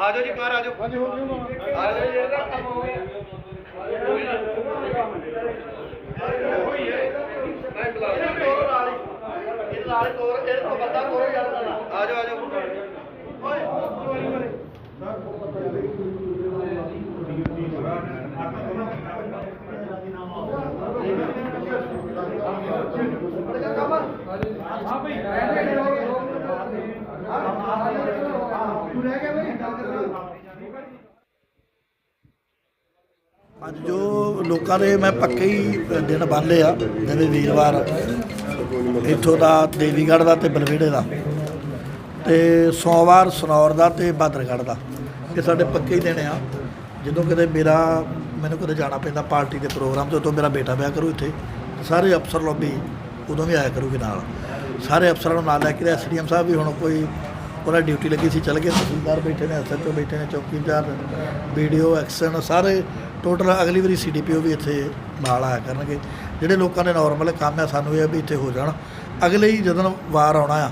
ਆਜੋ ਜੀ ਬਾਹਰ ਆਜੋ। ਆਜੋ ਜੀ ਇਹਦਾ ਕੰਮ ਹੋ ਗਿਆ। ਹੋਈ ਹੈ ਮੈਂ ਬੁਲਾ ਰਿਹਾ ਇਹ ਲਾਲ ਤੋਰ ਇਹ ਤੋਂ ਬੰਦਾ ਕੋਰੇ ਜਾਂਦਾ। ਆਜੋ ਆਜੋ। ਲੋਕਾਂ ਦੇ ਮੈਂ ਪੱਕੇ ਹੀ ਦਿਨ ਬੰਨ ਲਏ ਆ ਜਿਵੇਂ ਵੀਰਵਾਰ। ਇੱਥੋਂ ਦਾ ਦੇਵੀਗੜ੍ਹ ਦਾ ਤੇ ਬਲਵੇੜੇ ਦਾ ਤੇ ਸੋਮਵਾਰ ਸਨੌਰ ਦਾ ਤੇ ਬਾਦਰਗੜ੍ਹ ਦਾ। ਇਹ ਸਾਡੇ ਪੱਕੇ ਹੀ ਦਿਨ ਆ। ਜਦੋਂ ਕਿਤੇ ਮੇਰਾ, ਮੈਨੂੰ ਕਦੇ ਜਾਣਾ ਪੈਂਦਾ ਪਾਰਟੀ ਦੇ ਪ੍ਰੋਗਰਾਮ ਤੇ, ਉਦੋਂ ਮੇਰਾ ਬੇਟਾ ਵਿਆਹ ਕਰੂ ਇੱਥੇ। ਸਾਰੇ ਅਫਸਰ ਲੌਬੀ ਉਦੋਂ ਵੀ ਆਇਆ ਕਰੂਗੇ ਨਾਲ। ਸਾਰੇ ਅਫਸਰਾਂ ਨੂੰ ਨਾਲ ਲੈ ਕੇ ਐਸਡੀਐਮ ਸਾਹਿਬ ਵੀ ਹੁਣ ਕੋਈ, ਉਹਨਾਂ ਡਿਊਟੀ ਲੱਗੀ ਸੀ, ਚੱਲ ਗਏ ਤਹਿਸੀਲਦਾਰ ਬੈਠੇ ਨੇ ਐਸਐਚਓ ਬੈਠੇ ਨੇ, ਚੌਕੀਦਾਰ ਵੀਡੀਓ ਐਕਸ਼ਨ, ਸਾਰੇ ਟੋਟਲ ਅਗਲੀ ਵਾਰੀ ਸੀਡੀਪੀਓ ਵੀ ਇੱਥੇ ਨਾਲ ਆਇਆ ਕਰਨਗੇ। ਜਿਹੜੇ ਲੋਕਾਂ ਦੇ ਨਾਰਮਲ ਕੰਮ ਆ, ਸਾਨੂੰ ਇਹ ਆ ਵੀ ਇੱਥੇ ਹੋ ਜਾਣ। ਅਗਲੇ ਹੀ ਜਦੋਂ ਵਾਰ ਆਉਣਾ ਆ,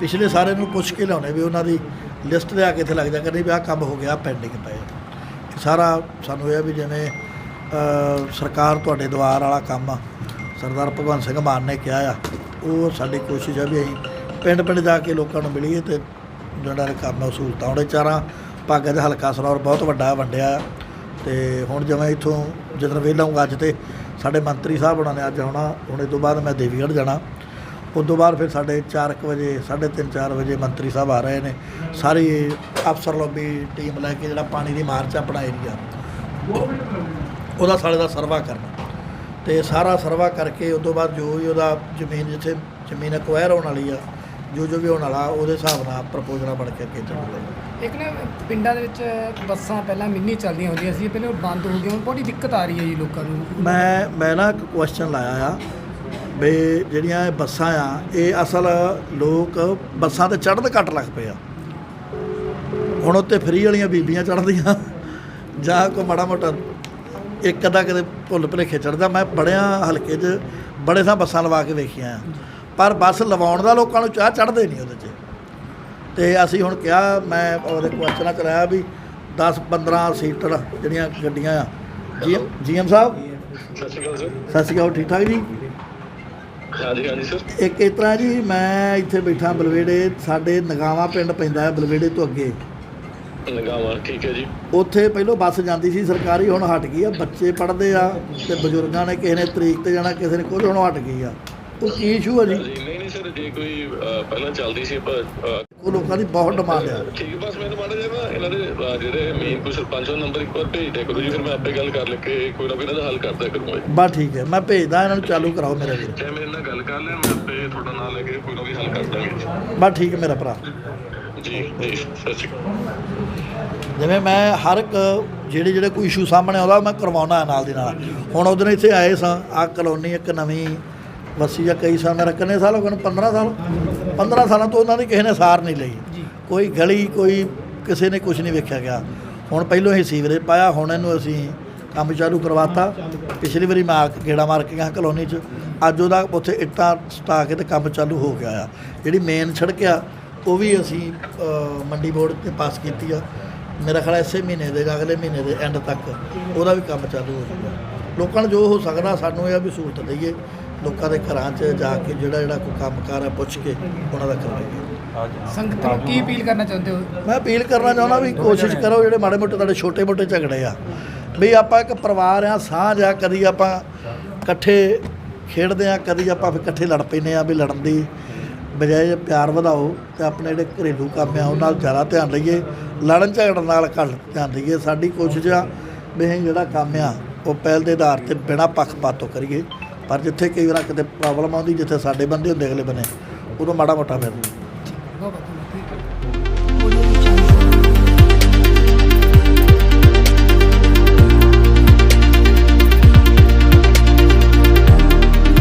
ਪਿਛਲੇ ਸਾਰੇ ਨੂੰ ਪੁੱਛ ਕੇ ਲਿਆਉਣੇ ਵੀ ਉਹਨਾਂ ਦੀ ਲਿਸਟ ਲਿਆ ਕੇ ਇੱਥੇ ਲੱਗ ਜਾ ਕਰਨੀ ਵੀ ਆਹ ਕੰਮ ਹੋ ਗਿਆ ਪੈਂਡਿੰਗ ਪਏ ਸਾਰਾ ਸਾਨੂੰ ਇਹ ਆ ਵੀ ਜਿਵੇਂ ਸਰਕਾਰ ਤੁਹਾਡੇ ਦੁਆਰ ਵਾਲਾ ਕੰਮ ਆ, ਸਰਦਾਰ ਭਗਵੰਤ ਸਿੰਘ ਮਾਨ ਨੇ ਕਿਹਾ ਆ, ਉਹ ਸਾਡੀ ਕੋਸ਼ਿਸ਼ ਆ ਵੀ ਅਸੀਂ ਪਿੰਡ ਪਿੰਡ ਜਾ ਕੇ ਲੋਕਾਂ ਨੂੰ ਮਿਲੀਏ ਤੇ ਜਿਹੜਾ ਇਹ ਕੰਮ ਆ ਉਹ ਸਹੂਲਤਾਂ ਉਹਦੇ ਚਾਰਾਂ, ਭਾਗਾਂ ਦਾ ਹਲਕਾ ਸਨੌਰ ਬਹੁਤ ਵੱਡਾ ਵੰਡਿਆ ਆ। ਤੇ ਹੁਣ ਜਿਵੇਂ ਇੱਥੋਂ ਜਦੋਂ ਵੇਲਾ ਹੂੰ ਅੱਜ ਤੇ ਸਾਡੇ ਮੰਤਰੀ ਸਾਹਿਬ ਉਹਨਾਂ ਨੇ ਅੱਜ ਆਉਣਾ, ਹੁਣ ਇਹ ਤੋਂ ਬਾਅਦ ਮੈਂ ਦੇਵੀਗੜ੍ਹ ਜਾਣਾ। ਉਸ ਤੋਂ ਬਾਅਦ ਫਿਰ ਸਾਡੇ 4 ਵਜੇ 3:30 4 ਵਜੇ ਮੰਤਰੀ ਸਾਹਿਬ ਆ ਰਹੇ ਨੇ। ਸਾਰੀ ਅਫਸਰ ਲੋਬੀ ਟੀਮ ਲੈ ਕੇ ਜਿਹੜਾ ਪਾਣੀ ਦੀ ਮਾਰਚ ਆਪਣਾ ਏਰੀਆ ਉਹਦਾ ਸਾਲੇ ਦਾ ਸਰਵਾ ਕਰਨਾ। ਤੇ ਸਾਰਾ ਸਰਵਾ ਕਰਕੇ ਉਸ ਤੋਂ ਬਾਅਦ ਜੋ ਵੀ ਉਹਦਾ ਜ਼ਮੀਨ ਜਿੱਥੇ ਜ਼ਮੀਨ ਐਕਵਾਇਰ ਹੋਣ ਵਾਲੀ ਆ ਜੋ ਜੋ ਵੀ ਹੋਣ ਵਾਲਾ ਉਹਦੇ ਹਿਸਾਬ ਨਾਲ ਪ੍ਰਪੋਜ਼ਲਾਂ ਬਣ ਕੇ ਅੱਗੇ ਚੱਲੂਗਾ ਇੱਕ ਨਾ ਪਿੰਡਾਂ ਦੇ ਵਿੱਚ ਬੱਸਾਂ ਪਹਿਲਾਂ ਮਿੰਨੀ ਚੱਲਦੀਆਂ ਹੁੰਦੀਆਂ ਸੀ ਪਹਿਲਾਂ ਉਹ ਬੰਦ ਹੋ ਗਈਆਂ ਹੁਣ ਬੜੀ ਦਿੱਕਤ ਆ ਰਹੀ ਹੈ ਜੀ ਲੋਕਾਂ ਨੂੰ। ਮੈਂ ਮੈਂ ਨਾ ਇੱਕ ਕੁਐਸਚਨ ਲਾਇਆ ਆ ਵੀ ਜਿਹੜੀਆਂ ਇਹ ਬੱਸਾਂ ਆ ਇਹ ਅਸਲ ਲੋਕ ਬੱਸਾਂ ਤੇ ਚੜ੍ਹਨ ਘੱਟ ਲੱਗ ਪਏ ਆ। ਹੁਣ ਉੱਤੇ ਫਰੀ ਵਾਲੀਆਂ ਬੀਬੀਆਂ ਚੜ੍ਹਦੀਆਂ ਜਾਂ ਕੋ ਮਾੜਾ ਮੋਟਾ ਇੱਕ ਅੱਧਾ ਕਿਤੇ ਭੁੱਲ ਭੁਲੇਖੇ ਚੜ੍ਹਦਾ। ਮੈਂ ਬੜਿਆਂ ਹਲਕੇ 'ਚ ਬੜੇ ਥਾਂ ਬੱਸਾਂ ਲਵਾ ਕੇ ਵੇਖੀਆਂ ਆ। ਪਰ ਬੱਸ ਲਵਾਉਣ ਦਾ ਲੋਕਾਂ ਨੂੰ ਚਾਹ ਚੜ੍ਹਦੇ ਨਹੀਂ ਉਹਦੇ 'ਚ। ਤੇ ਅਸੀਂ ਹੁਣ ਕਿਹਾ ਮੈਂ ਉਹਦੇ ਕੁਐਸਚਨਾਂ ਕਰਾਇਆ ਵੀ 10 15 ਸੀਟਰ ਜਿਹੜੀਆਂ ਗੱਡੀਆਂ ਆ। ਜੀ ਜੀਐਮ ਸਾਹਿਬ? ਸਤਿ ਸ਼੍ਰੀ ਅਕਾਲ ਸਰ ਸਤਿ ਸ਼੍ਰੀ ਅਕਾਲ ਠੀਕ ਠਾਕ ਜੀ? ਹਾਂਜੀ ਹਾਂਜੀ ਸਰ। ਇੱਕ ਇਸ ਤਰ੍ਹਾਂ ਜੀ ਮੈਂ ਇੱਥੇ ਬੈਠਾ ਬਲਵੇੜੇ ਸਾਡੇ ਨਗਾਵਾ ਪਿੰਡ ਪੈਂਦਾ ਹੈ ਬਲਵੇੜੇ ਤੋਂ ਅੱਗੇ। ਨਗਾਵਾ ਠੀਕ ਹੈ ਜੀ। ਉੱਥੇ ਪਹਿਲਾਂ ਬੱਸ ਜਾਂਦੀ ਸੀ ਸਰਕਾਰੀ ਹੁਣ ਹਟ ਗਈ ਆ ਬੱਚੇ ਪੜ੍ਹਦੇ ਆ ਤੇ ਬਜ਼ੁਰਗਾਂ ਨੇ ਕਿਸੇ ਨੇ ਤਰੀਕ ਤੇ ਜਾਣਾ ਕਿਸੇ ਨੇ ਕੁਝ ਹੁਣ ਹਟ ਗਈ ਆ। ਉਹ ਕੀ ਇਸ਼ੂ ਆ ਜੀ? ਜੀ ਨਹੀਂ ਨਹੀਂ ਸਰ ਜੇ ਕੋਈ ਪਹਿਲਾਂ ਚੱਲਦੀ ਸੀ ਪਰ ਉਹ ਲੋਕਾਂ ਦੀ ਬਹੁਤ ਡਿਮਾਂਡ ਆ। ਠੀਕ ਹੈ ਬਸ ਮੈਨੂੰ ਮਾੜਾ ਜਿਹਾ ਨਾ ਇਹਨਾਂ ਦੇ ਜਿਹੜੇ ਮੇਨ ਕੋਈ ਸਰਪੰਚ ਦਾ ਨੰਬਰ ਇੱਕ ਵਾਰ ਭੇਜ ਦਿਆ ਕਰੋ ਜੀ ਫਿਰ ਮੈਂ ਆਪੇ ਗੱਲ ਕਰ ਲੈ ਕੇ ਕੋਈ ਨਾ ਕੋਈ ਇਹਨਾਂ ਦਾ ਹੱਲ ਕਰਦਾ ਕਰੂੰਗਾ ਜੀ। ਬਸ ਠੀਕ ਹੈ ਮੈਂ ਭੇਜਦਾ ਇਹਨਾਂ ਨੂੰ ਚਾਲੂ ਕਰਾਓ ਮੇਰੇ ਵੀਰ। ਚਾਹੇ ਮੇਰੇ ਨਾਲ ਗੱਲ ਕਰ ਲੈਣ ਮੈਂ ਆਪੇ ਤੁਹਾਡਾ ਨਾਮ ਲੈ ਕੇ ਕੋਈ ਨਾ ਕੋਈ ਹੱਲ ਕਰ ਦਾਂਗੇ ਬਸ ਠੀਕ ਹੈ ਮੇਰਾ ਭਰਾ। ਜੀ ਜੀ ਸਤਿ ਸ਼੍ਰੀ ਅਕਾਲ। ਜਿਵੇਂ ਮੈਂ ਹਰ ਇੱਕ ਜਿਹੜੇ ਜਿਹੜੇ ਕੋਈ ਇਸ਼ੂ ਸਾਹਮਣੇ ਆਉਂਦਾ ਮੈਂ ਕਰਵਾਉਣਾ ਨਾਲ ਦੀ ਨਾਲ। ਹੁਣ ਉਹਦਿਨ ਇੱਥੇ ਆਏ ਸਾਂ ਆ ਕਲੋਨੀ ਇੱਕ ਨਵੀਂ ਵਸੀ ਆ ਕਈ ਸਾਲ ਮੇਰਾ ਕਿੰਨੇ ਸਾਲ ਹੋ ਗਏ ਨੇ 15 ਸਾਲ। 15 ਸਾਲਾਂ ਤੋਂ ਉਹਨਾਂ ਦੀ ਕਿਸੇ ਨੇ ਸਾਰ ਨਹੀਂ ਲਈ। ਕੋਈ ਗਲੀ ਕੋਈ ਕਿਸੇ ਨੇ ਕੁਝ ਨਹੀਂ ਵੇਖਿਆ ਗਿਆ। ਹੁਣ ਪਹਿਲੋਂ ਹੀ ਸੀਵਰੇਜ ਪਾਇਆ ਹੁਣ ਇਹਨੂੰ ਅਸੀਂ ਕੰਮ ਚਾਲੂ ਕਰਵਾਤਾ। ਪਿਛਲੀ ਵਾਰੀ ਮੈਂ ਗੇੜਾ ਮਾਰ ਕੇ ਗਿਆ ਕਲੋਨੀ 'ਚ। ਅੱਜ ਉਹਦਾ ਉੱਥੇ ਇੱਟਾਂ ਸਟਾ ਕੇ ਤੇ ਕੰਮ ਚਾਲੂ ਹੋ ਗਿਆ ਆ। ਜਿਹੜੀ ਮੇਨ ਸੜਕ ਆ ਉਹ ਵੀ ਅਸੀਂ ਮੰਡੀ ਬੋਰਡ ਤੇ ਪਾਸ ਕੀਤੀ ਆ। ਮੇਰਾ ਖਿਆਲ ਇਸੇ ਮਹੀਨੇ ਦੇ ਜਾਂ ਅਗਲੇ ਮਹੀਨੇ ਦੇ ਐਂਡ ਤੱਕ ਉਹਦਾ ਵੀ ਕੰਮ ਚਾਲੂ ਹੋ ਜਾਊਗਾ। ਲੋਕਾਂ ਨੂੰ ਜੋ ਹੋ ਸਕਦਾ ਸਾਨੂੰ ਇਹ ਆ ਵੀ ਸਹੂਲਤ ਦਈਏ। ਲੋਕਾਂ ਦੇ ਘਰਾਂ 'ਚ ਜਾ ਕੇ ਜਿਹੜਾ ਜਿਹੜਾ ਕੋਈ ਕੰਮਕਾਰ ਹੈ ਪੁੱਛ ਕੇ ਉਹਨਾਂ ਦਾ ਕਰਵਾਈਏ ਸੰਗਤ ਨੂੰ ਕੀ ਅਪੀਲ ਕਰਨਾ ਚਾਹੁੰਦੇ ਹੋ? ਮੈਂ ਅਪੀਲ ਕਰਨਾ ਚਾਹੁੰਦਾ ਵੀ ਕੋਸ਼ਿਸ਼ ਕਰੋ ਜਿਹੜੇ ਮਾੜੇ ਮੋਟੇ ਤੁਹਾਡੇ ਛੋਟੇ ਮੋਟੇ ਝਗੜੇ ਆ ਵੀ ਆਪਾਂ ਇੱਕ ਪਰਿਵਾਰ ਆ ਸਾਂਝ ਆ ਕਦੀ ਆਪਾਂ ਇਕੱਠੇ ਖੇਡਦੇ ਆ ਕਦੀ ਆਪਾਂ ਫਿਰ ਇਕੱਠੇ ਲੜ ਪੈਂਦੇ ਆ ਵੀ ਲੜਨ ਦੀ ਬਜਾਏ ਪਿਆਰ ਵਧਾਓ ਤੇ ਆਪਣੇ ਜਿਹੜੇ ਘਰੇਲੂ ਕੰਮ ਆ ਉਹਨਾਂ ਨਾਲ ਜ਼ਿਆਦਾ ਧਿਆਨ ਲਈਏ ਲੜਨ ਝਗੜਨ ਨਾਲ ਘੱਟ ਧਿਆਨ ਦਈਏ। ਸਾਡੀ ਕੋਸ਼ਿਸ਼ ਆ ਵੀ ਜਿਹੜਾ ਕੰਮ ਆ ਉਹ ਪਹਿਲ ਦੇ ਆਧਾਰ ਤੇ ਬਿਨਾਂ ਪੱਖਪਾਤ ਤੋਂ ਕਰੀਏ। ਪਰ ਜਿੱਥੇ ਕਈ ਵਾਰ ਕਿਤੇ ਪ੍ਰੋਬਲਮ ਆਉਂਦੀ, ਜਿੱਥੇ ਸਾਡੇ ਬੰਦੇ ਹੁੰਦੇ ਅਗਲੇ ਬੰਨੇ ਉਦੋਂ ਮਾੜਾ ਮੋਟਾ ਫਿਰ ਬਹੁਤ